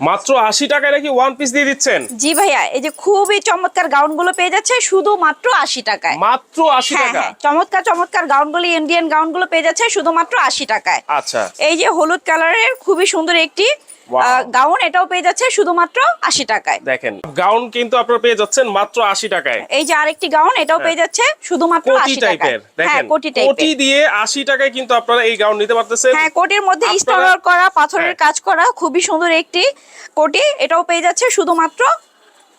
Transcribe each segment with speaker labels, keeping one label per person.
Speaker 1: মাত্র আশি টাকায় নাকি ওয়ান পিস দিয়ে দিচ্ছেন?
Speaker 2: জি ভাইয়া এই যে খুবই চমৎকার গাউনগুলো পেয়ে যাচ্ছে শুধু মাত্র আশি টাকায়।
Speaker 1: মাত্র আশি
Speaker 2: হ্যাঁ
Speaker 1: টাকা?
Speaker 2: হ্যাঁ চমৎকার চমৎকার গাউনগুলো ইন্ডিয়ান গাউনগুলো পেয়ে যাচ্ছে শুধুমাত্র আশি টাকায়।
Speaker 1: আচ্ছা।
Speaker 2: এই যে হলুদ কালারের খুবই সুন্দর একটি. গাউন এটাও পেয়ে যাচ্ছে শুধুমাত্র আশি টাকায়।
Speaker 1: দেখেন গাউন কিন্তু আপনারা পেয়ে যাচ্ছেন মাত্র আশি টাকায়।
Speaker 2: এই যে আরেকটি গাউন এটাও পেয়ে যাচ্ছে শুধুমাত্র
Speaker 1: কোটি
Speaker 2: আশি টাকায়। হ্যাঁ
Speaker 1: দেখেন
Speaker 2: কোটি
Speaker 1: কোটি দিয়ে আশি টাকায় কিন্তু আপনারা এই গাউন নিতে পারতেছেন।
Speaker 2: হ্যাঁ কোটির মধ্যে স্টোর করা পাথরের
Speaker 1: হ্যাঁ।
Speaker 2: কাজ করা খুবই সুন্দর একটি কোটি। এটাও পেয়ে যাচ্ছে শুধুমাত্র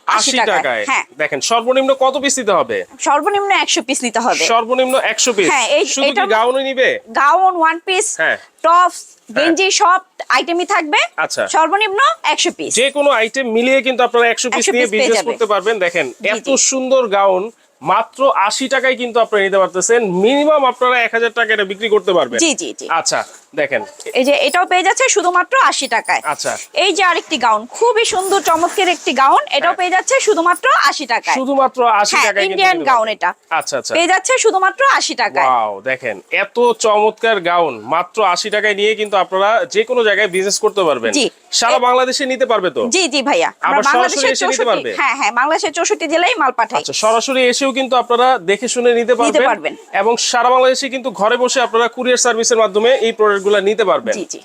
Speaker 1: আশি
Speaker 2: টাকায়।
Speaker 1: টাকায়।
Speaker 2: হ্যাঁ।
Speaker 1: দেখেন সর্বনিম্ন কত পিস দিতে হবে?
Speaker 2: সর্বনিম্ন একশো পিস নিতে হবে।
Speaker 1: সর্বনিম্ন একশো পিস
Speaker 2: হ্যাঁ,
Speaker 1: শুধু কি গাউনই নিবে?
Speaker 2: গাউন ওয়ান পিস
Speaker 1: হ্যাঁ।
Speaker 2: টপস গেঞ্জি সব আইটেমই থাকবে।
Speaker 1: আচ্ছা।
Speaker 2: সর্বনিম্ন একশো পিস
Speaker 1: যে কোনো আইটেম মিলিয়ে কিন্তু আপনারা একশো পিস নিয়ে বিজনেস করতে পারবেন। দেখেন এত সুন্দর গাউন মাত্র আশি টাকায় কিন্তু আপনারা নিতে পারতেছেন। মিনিমাম আপনারা এক হাজার টাকা এটা বিক্রি করতে পারবেন।
Speaker 2: জি জি।
Speaker 1: আচ্ছা দেখেন।
Speaker 2: এই যে এটাও পেয়ে যাচ্ছে শুধুমাত্র আশি টাকায়।
Speaker 1: আচ্ছা।
Speaker 2: এই যে আরেকটি গাউন খুবই সুন্দর চমৎকার একটি গাউন এটাও
Speaker 1: হ্যাঁ।
Speaker 2: পেয়ে যাচ্ছে শুধুমাত্র আশি টাকায়।
Speaker 1: শুধুমাত্র আশি
Speaker 2: হ্যাঁ
Speaker 1: টাকায়
Speaker 2: ইন্ডিয়ান গাউন এটা।
Speaker 1: আচ্ছা আচ্ছা।
Speaker 2: পেয়ে যাচ্ছে শুধুমাত্র আশি টাকায়।
Speaker 1: ওয়াও দেখেন এত চমৎকার গাউন মাত্র আশি টাকায় নিয়ে কিন্তু আপনারা যে কোনো জায়গায় বিজনেস করতে পারবেন। সারা বাংলাদেশে নিতে পারবে তো?
Speaker 2: জি জি ভাইয়া। আমরা
Speaker 1: এসে নিতে
Speaker 2: চৌষট্টি
Speaker 1: পারবে?
Speaker 2: হ্যাঁ হ্যাঁ বাংলাদেশের চৌষট্টি জেলায় মাল পাঠাই।
Speaker 1: আচ্ছা সরাসরি এসেও কিন্তু আপনারা দেখে শুনে নিতে পারবেন। এবং সারা বাংলাদেশে কিন্তু ঘরে বসে আপনারা কুরিয়ার সার্ভিসের মাধ্যমে এই প্রোডাক্টগুলো নিতে পারবেন।
Speaker 2: জি জি।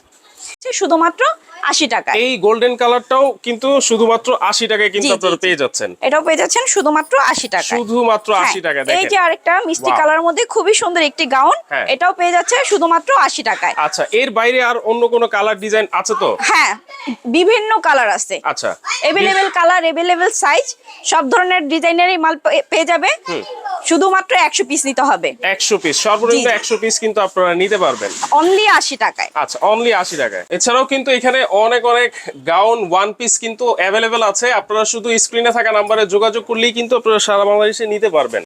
Speaker 2: শুধুমাত্র আশি টাকা
Speaker 1: এই গোল্ডেন কালারটাও কিন্তু শুধুমাত্র আশি টাকায় কিন্তু আপনারা পেয়ে যাচ্ছেন।
Speaker 2: এটাও পেয়ে যাচ্ছেন শুধুমাত্র আশি টাকা
Speaker 1: শুধুমাত্র আশি
Speaker 2: টাকা
Speaker 1: টাকা
Speaker 2: এই যে আরেকটা মিষ্টি. কালার মধ্যে খুবই সুন্দর একটি গাউন
Speaker 1: হ্যাঁ।
Speaker 2: এটাও পেয়ে যাচ্ছে শুধুমাত্র আশি টাকায়।
Speaker 1: আচ্ছা এর বাইরে আর অন্য কোনো কালার ডিজাইন আছে তো?
Speaker 2: হ্যাঁ বিভিন্ন কালার আছে।
Speaker 1: আচ্ছা।
Speaker 2: এভেলেবেল কালার এভেলেবেল সাইজ সব ধরনের ডিজাইনেরই মাল পেয়ে যাবে। শুধুমাত্র একশো পিস নিতে হবে।
Speaker 1: একশো পিস সর্বনিম্ন। একশো পিস কিন্তু আপনারা নিতে পারবেন।
Speaker 2: অনলি আশি টাকায়।
Speaker 1: আচ্ছা অনলি আশি টাকায়। এছাড়াও কিন্তু এখানে অনেক অনেক গাউন ওয়ান পিস কিন্তু অ্যাভেলেবেল আছে। আপনারা শুধু স্ক্রিনে থাকা নাম্বারে যোগাযোগ করলেই কিন্তু আপনারা সারা বাংলাদেশে নিতে পারবেন।